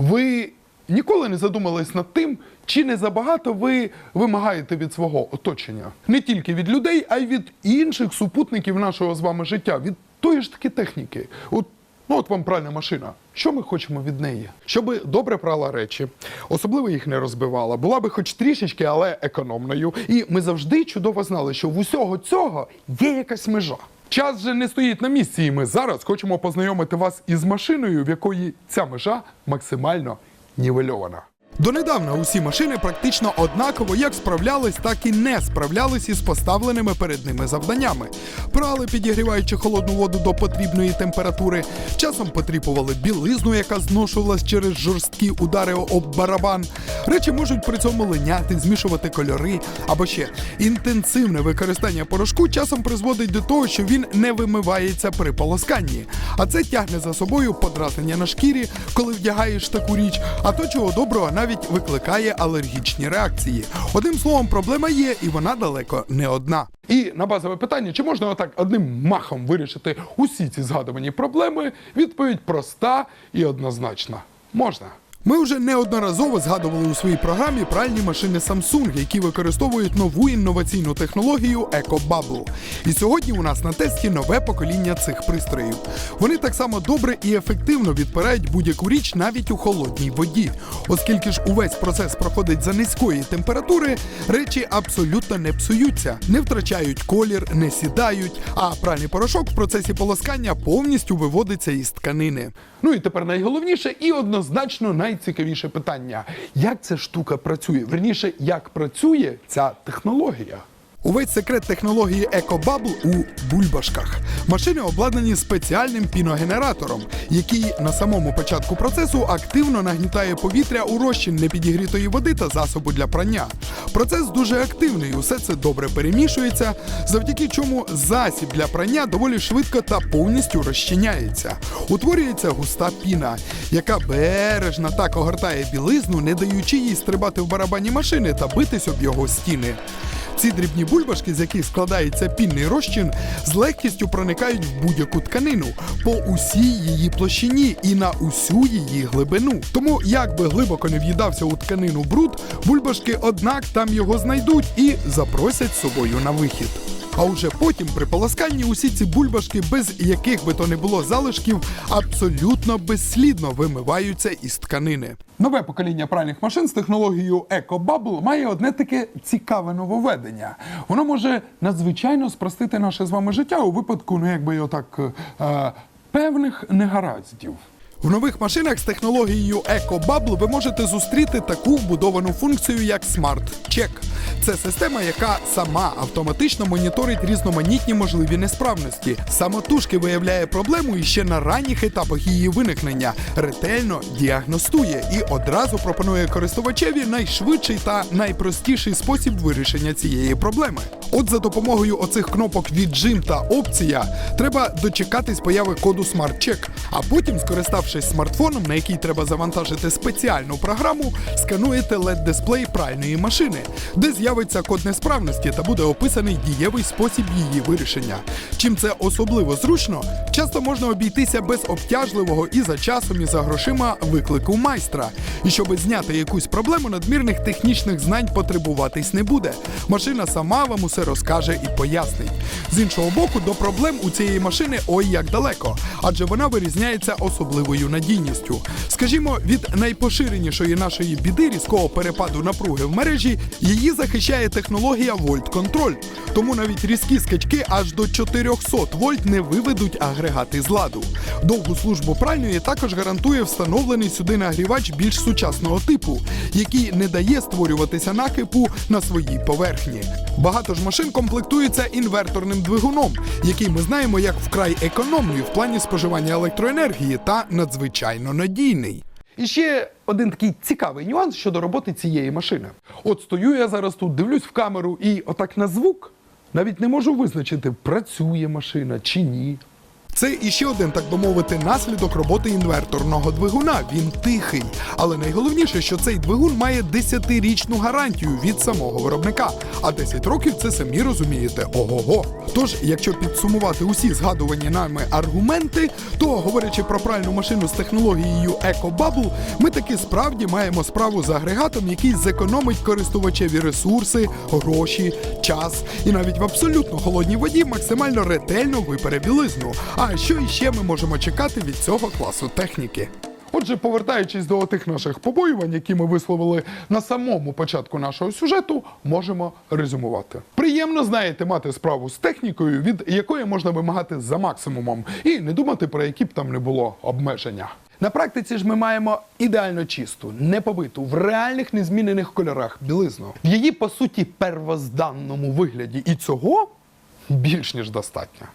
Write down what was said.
Ви ніколи не задумались над тим, чи не забагато ви вимагаєте від свого оточення? Не тільки від людей, а й від інших супутників нашого з вами життя, від тої ж таки техніки. От, ну от вам пральна машина. Що ми хочемо від неї? Щоб добре прала речі, особливо їх не розбивала, була би хоч трішечки, але економною. І ми завжди чудово знали, що в усього цього є якась межа. Час же не стоїть на місці, і ми зараз хочемо познайомити вас із машиною, в якої ця межа максимально нівельована. Донедавна усі машини практично однаково як справлялись, так і не справлялись із поставленими перед ними завданнями. Прали, підігріваючи холодну воду до потрібної температури, часом потріпували білизну, яка зношувалась через жорсткі удари об барабан. Речі можуть при цьому линяти, змішувати кольори або ще інтенсивне використання порошку часом призводить до того, що він не вимивається при полосканні. А це тягне за собою подразнення на шкірі, коли вдягаєш таку річ, а то чого доброго навіть викликає алергічні реакції. Одним словом, проблема є, і вона далеко не одна. І на базове питання, чи можна отак одним махом вирішити усі ці згадувані проблеми? Відповідь проста і однозначна. Можна. Ми вже неодноразово згадували у своїй програмі пральні машини Samsung, які використовують нову інноваційну технологію EcoBubble. І сьогодні у нас на тесті нове покоління цих пристроїв. Вони так само добре і ефективно відпирають будь-яку річ навіть у холодній воді. Оскільки ж увесь процес проходить за низької температури, речі абсолютно не псуються, не втрачають колір, не сідають, а пральний порошок в процесі полоскання повністю виводиться із тканини. Ну і тепер найголовніше і однозначно найцікавіше питання: як ця штука працює? Верніше, як працює ця технологія? Увесь секрет технології EcoBubble у бульбашках. Машини обладнані спеціальним піногенератором, який на самому початку процесу активно нагнітає повітря у розчин непідігрітої води та засобу для прання. Процес дуже активний, усе це добре перемішується, завдяки чому засіб для прання доволі швидко та повністю розчиняється. Утворюється густа піна, яка бережно так огортає білизну, не даючи їй стрибати в барабані машини та битись об його стіни. Ці дрібні бульбашки, з яких складається пінний розчин, з легкістю проникають в будь-яку тканину по усій її площині і на усю її глибину. Тому, як би глибоко не в'їдався у тканину бруд, бульбашки, однак, там його знайдуть і запросять собою на вихід. А уже потім при полосканні усі ці бульбашки, без яких би то не було залишків, абсолютно безслідно вимиваються із тканини. Нове покоління пральних машин з технологією EcoBubble має одне таке цікаве нововведення. Воно може надзвичайно спростити наше з вами життя у випадку, ну якби його так, е, певних негараздів. В нових машинах з технологією EcoBubble ви можете зустріти таку вбудовану функцію, як Smart Check. Це система, яка сама автоматично моніторить різноманітні можливі несправності, самотужки виявляє проблему і ще на ранніх етапах її виникнення ретельно діагностує і одразу пропонує користувачеві найшвидший та найпростіший спосіб вирішення цієї проблеми. От за допомогою оцих кнопок віджим та опція треба дочекатись появи коду Smart Check, а потім, скориставшись смартфоном, на який треба завантажити спеціальну програму, скануєте LED-дисплей пральної машини, де з'явиться код несправності та буде описаний дієвий спосіб її вирішення. Чим це особливо зручно, часто можна обійтися без обтяжливого і за часом, і за грошима виклику майстра. І щоб зняти якусь проблему, надмірних технічних знань потребуватись не буде. Машина сама вам усе розкаже і пояснить. З іншого боку, до проблем у цієї машини ой як далеко, адже вона вирізняється особливою надійністю. Скажімо, від найпоширенішої нашої біди різкого перепаду напруги в мережі її захищає технологія Volt Control. Тому навіть різкі скачки аж до 400 вольт не виведуть агрегати з ладу. Довгу службу пральної також гарантує встановлений сюди нагрівач більш сучасного типу, який не дає створюватися накипу на своїй поверхні. Багато ж машин комплектується інверторним двигуном, який ми знаємо як вкрай економний в плані споживання електроенергії та надзвичайно надійний. І ще один такий цікавий нюанс щодо роботи цієї машини. От стою я зараз тут, дивлюсь в камеру і отак на звук навіть не можу визначити, працює машина чи ні. Це іще один, так би мовити, наслідок роботи інверторного двигуна. Він тихий. Але найголовніше, що цей двигун має 10-річну гарантію від самого виробника. А 10 років це самі розумієте. Ого-го. Тож, якщо підсумувати усі згадувані нами аргументи, то говорячи про пральну машину з технологією EcoBubble, ми таки справді маємо справу з агрегатом, який зекономить користувачеві ресурси, гроші, час і навіть в абсолютно холодній воді максимально ретельно випере білизну. А що іще ми можемо чекати від цього класу техніки? Отже, повертаючись до тих наших побоювань, які ми висловили на самому початку нашого сюжету, можемо резюмувати. Приємно, знаєте, мати справу з технікою, від якої можна вимагати за максимумом, і не думати про які б там не було обмеження. На практиці ж ми маємо ідеально чисту, непобиту, в реальних незмінених кольорах білизну. В її, по суті, первозданному вигляді. І цього більш ніж достатньо.